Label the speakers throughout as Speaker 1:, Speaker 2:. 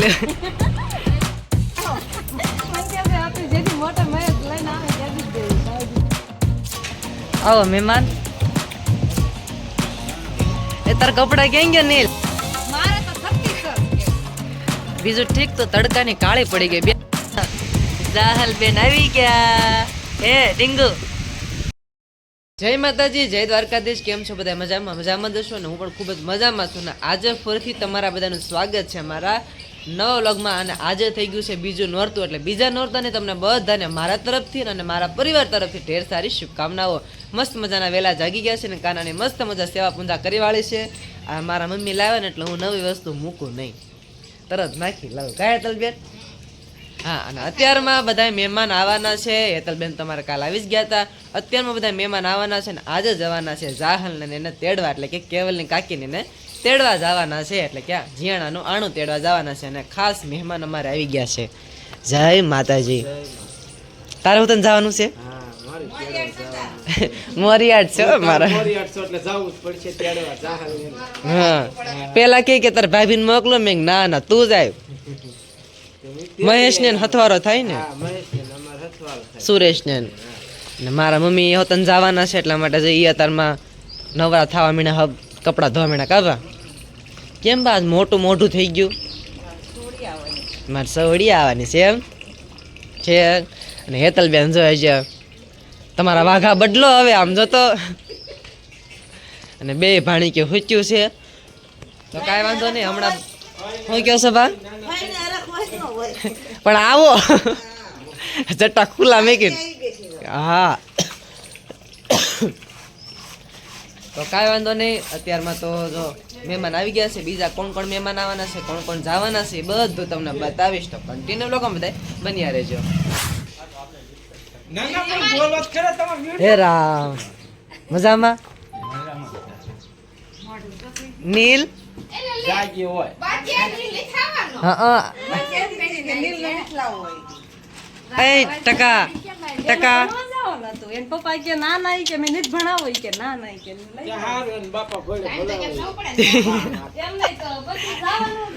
Speaker 1: લે.
Speaker 2: આવે
Speaker 1: મહેમાન. એ તાર કપડા ક્યાં ગયા નીલ? બીજું ઠીક તો તડકાની કાળી પડી ગઈ. બે જાહલ બેન આવી ગયા. હે ડીંગુ. જય માતાજી, જય દ્વારકાધીશ, કેમ છો બધા મજામાં? મજામાં દશો ને? હું પણ ખૂબ જ મજામાં છું ને આજે ફરીથી તમારા બધાનું સ્વાગત છે મારા નવા વ્લોગમાં અને આજે થઈ ગયું છે બીજું નોરતું, એટલે બીજા નોરતાને તમને બધાને મારા તરફથી અને મારા પરિવાર તરફથી ઢેર સારી શુભકામનાઓ. મસ્ત મજાના વહેલા જાગી ગયા છે ને, કાનાની મસ્ત મજા સેવા પૂંજા કરી વાળી છે. આ મારા મમ્મી લાવે ને એટલે હું નવી વસ્તુ મૂકું નહીં. તરત નાખી, લાવું. કાય હેતલબેન હા અને અત્યારમાં બધા મહેમાન આવવાના છે. હેતલબેન તમારે કાલ આવી જ ગયા હતા અત્યારમાં બધા મહેમાન આવવાના છે ને આજે જવાના છે. જાહલને એને તેડવા એટલે કે કેવલની કાકીને એને તેડવા જવાના છે. એટલે કે જીયાણાનું આણું તેડવા જવાના છે અને ખાસ મહેમાન અમારે આવી ગયા છે. જય માતાજી. તારે હું તને જવાનું છે? મોરિયાડ છે મારા. હા. પેલા કે કે તાર ભાભીને મોકલો મેં ના ના તું જાય મહેશ ને હથવારો થાય ને? સુરેશ ને ને. મારા મમ્મી હોતન જવાના છે એટલા માટે જઈએ અત્યારમાં નવરા થવા મીણા હબ કપડાં ધોવા મીણા કાઢવા કેમ બા મોટું મોઢું થઈ ગયું? મારે સવડી આવવાની છે એમ. છે. અને હેતલબેન જો છે તમારા વાઘા બદલો હવે આમ જો તો. અને બે ભાણી કે હુચ્યું છે. તો કાંઈ વાંધો નહીં હમણાં હું કહો છો બા પણ આવો. ચટ્ટા ખુલ્લા મેકી હા. તો કાંઈ વાંધો નહીં. અત્યારમાં તો જો મહેમાન આવી ગયા છે. બીજા કોણ કોણ મહેમાન આવવાના છે કોણ કોણ જવાના છે બધું તમને બતાવીશ. તો કન્ટિન્યુ લોકો બધા બન્યા રહેજો. હે રામ. મજામાં? નીલ? હા એ ટકા ટકા.
Speaker 2: એને પપ્પા કે ના ના કે મેં નથી ભણાવો. કે ના ના કે લઈ જાઓ. એમ નહીં તો પછી જવાનું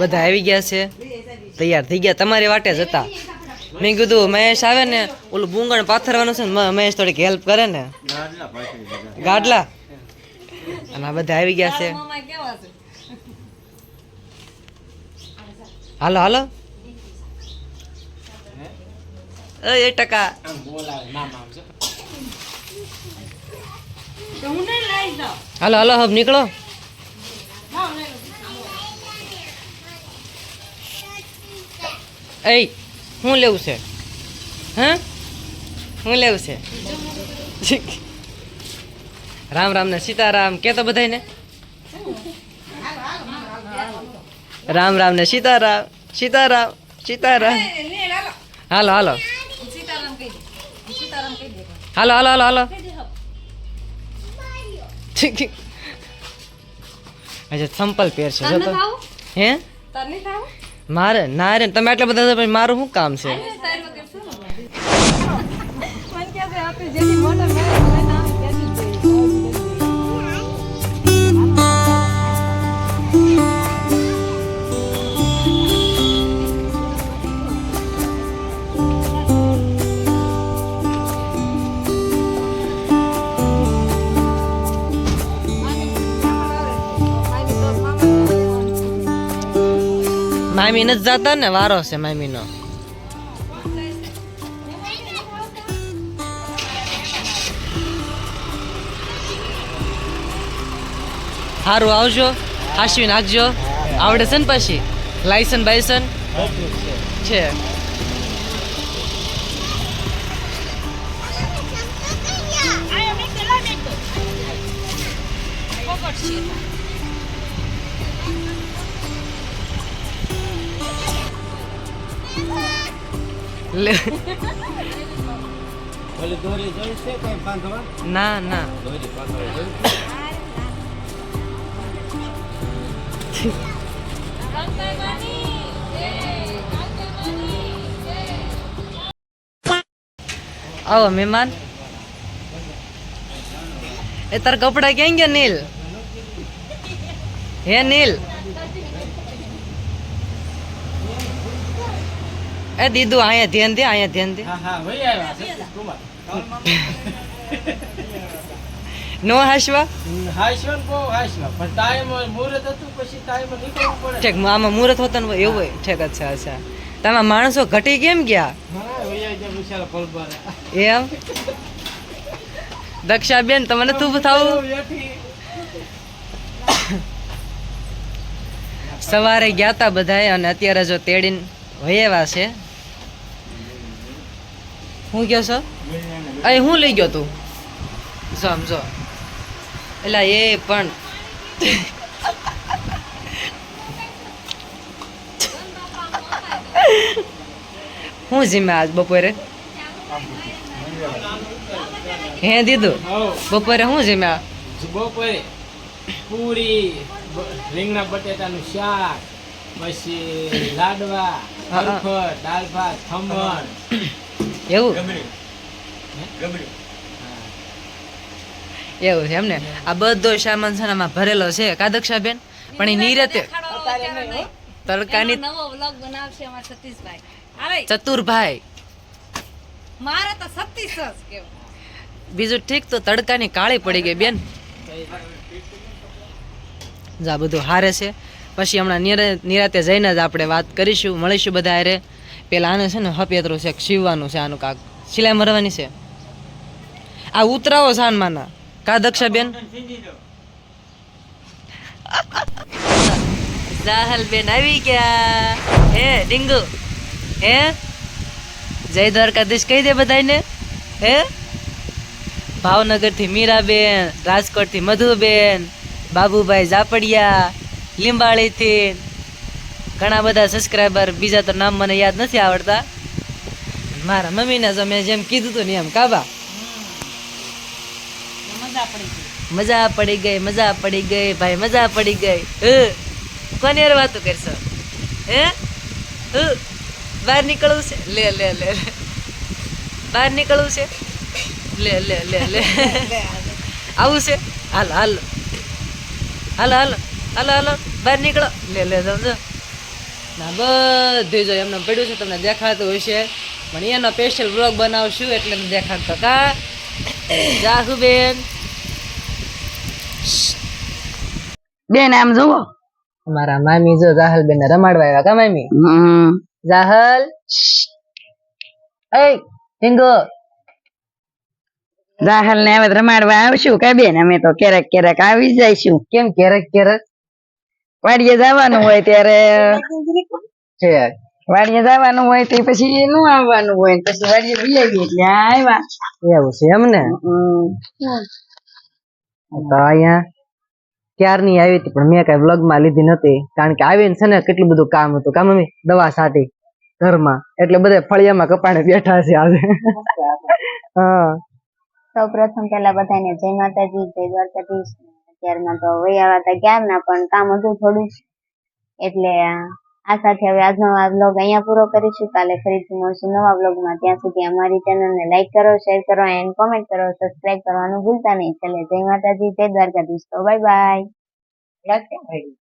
Speaker 1: બધા આવી ગયા છે. તૈયાર થઈ ગયા. તમારી વાટે જ હતા. મેં કીધું મહેશ આવે ને ઓલું બુંગણ પાથરવાનું છે ને મહેશ થોડીક હેલ્પ કરે ને. ગાડલા અને બધા આવી ગયા છે
Speaker 2: મામા કેવા છે
Speaker 1: હાલો હાલો. એ ટકા.
Speaker 2: હું
Speaker 1: હાલો હાલો હબ નીકળો. એ શું લેવું છે? હા? શું લેવું છે? રામ રામ ને સીતારામ કે તો બધાને રામ રામ ને સીતારામ સીતારામ સીતારામ. હાલો. હાલો હાલો. હાલો હાલો હાલો. અચ્છા સંપલ પહેર છે જો તો? હે? મારે ના રે તમે આટલા બધા મારું શું કામ છે? મામી નથી જતા ને વારો છે મામીનો. સારું આવજો હાશવી નાખજો આવડે છે ને પછી? લાયસન, બાયસન? છે. લે ના ના. આવો મહેમાન. એ તાર કપડા ક્યાં ગયા નીલ? હે નીલ? એ દીદુ અહીંયા ધ્યાન દે અહીંયા ધ્યાન દે. નો હાશવા
Speaker 3: હાઈશવન બહુ હાઈશવા પણ ટાઈમ મુહૂર્ત હતું પછી ટાઈમ નીકળવું પડે.
Speaker 1: ઠીક આમાં મુહૂર્ત હોતા ને એવું હોય. ઠેક અચ્છા અચ્છા. તમે માણસો ઘટી કેમ ગયા? એમ? દક્ષાબેન તમને તું થવું સવારે ગયા તા બધાએ અને અત્યારે જો તેડીને વયેવા છે. હું ગયો છો? અહીં હું લઈ ગયો તું. સમજો એટલે એ પણ. હું જીમે આજ બપોરે? હે દીધું? બપોરે હું જીમ્યા
Speaker 3: બપોરે પૂરી રીંગણા બટેટાનું શાક પછી લાડવા. દાળ ભાત ખમણ
Speaker 1: એવું? એવું છે એમ ને આ બધો સામાન છે આમાં ભરેલો છે કાદક્ષાબેન પણ એ નીરતે તડકાની
Speaker 2: નવો વ્લોગ બનાવશે અમારા સતીશભાઈ. અરે
Speaker 1: ચતુરભાઈ.
Speaker 2: મારે તો સતીશ જ કેવું.
Speaker 1: બીજું ઠીક તો તડકાની કાળી પડી ગઈ બેન. જા બધું હારે છે. પછી હમણાં નિરા- નિરાતે જઈને જ આપણે વાત કરીશું મળીશું બધા હારે. પેલા આને છે ને હપિયતરું છે સીવવાનું છે આનું કાક. સિલાઈ મરવાની છે. આ ઉતરાવો સાનમાના કા દક્ષાબેન? બેન આવી ગયા. હે, ડીંગુ. હે? જય દ્વારકાધીશ કહી દે બધાને હે? ભાવનગરથી મીરાબેન, રાજકોટથી મધુબેન, બાબુભાઈ ઝાપડિયા, લીંબાળીથી ઘણા બધા સબસ્ક્રાઈબર બીજા તો નામ મને યાદ નથી આવડતા. મારા મમ્મીને તો મેં જેમ કીધું હતું ને એમ કાબા
Speaker 2: મજા પડી ગઈ,
Speaker 1: મજા પડી ગઈ, ભાઈ, મજા પડી ગઈ. હ? કોની યાર વાતો કરશો? હે? હ? બહાર નીકળવું છે? લે લે લે. બહાર નીકળવું છે? લે લે લે લે. આવું છે? હાલ હાલ. હાલો હાલો. હાલો હાલો. બહાર નીકળો. લે લે સમજો ના બધું જો એમને પડ્યું છે તમને દેખાતું હશે. પણ એનો સ્પેશિયલ બ્લોગ બનાવશું એટલે દેખાડતો કા? જાહુબેન.
Speaker 4: બેન આમ જુઓ.
Speaker 1: અમારા મામી જો જાહલ બેન ને રમાડવા આવ્યા કા મામી?
Speaker 4: હમ.
Speaker 1: જાહલ. એ હિંગો.
Speaker 4: જાહલ ને હવે રમાડવા આવશું કે બેન? અમે તો ક્યારેક ક્યારેક આવી જઈશું.
Speaker 1: કેમ ક્યારેક ક્યારેક?
Speaker 4: વાડીએ જવાનું હોય ત્યારે
Speaker 1: છે.
Speaker 4: વાડીએ જવાનું હોય તે પછી નું આવવાનું હોય પછી વાડીએ બી આવીએ એટલે આવ્યા.
Speaker 1: એવું છે
Speaker 4: એમને
Speaker 1: તો અહીંયા ક્યારની આવી હતી? પણ મેં કઈ વ્લોગમાં લીધી નથી કારણ કે આવીને છે ને કેટલું બધું કામ હતું. કામ મમ્મી? દવા સાટી ઘરમાં. એટલે બધા ફળિયામાં કપાણે બેઠા છે આજે. હા.
Speaker 5: સૌ પ્રથમ પેલા બધાને જય માતાજી જય દ્વારકાધીશ. અત્યારમાં તો વૈયા હતા ક્યારના, પણ કામ હતું થોડું એટલે આ સાથે હવે આજનો આ બ્લોગ અહીંયા પૂરો કરીશું. કાલે ફરીથી મળશું નવા બ્લોગમાં ત્યાં સુધી અમારી ચેનલને લાઈક કરો શેર કરો એન્ડ કોમેન્ટ કરો. સબસ્ક્રાઇબ કરવાનું ભૂલતા નહીં. ચાલે, જય માતાજી, જય દ્વારકાધીશ. તો બાય બાય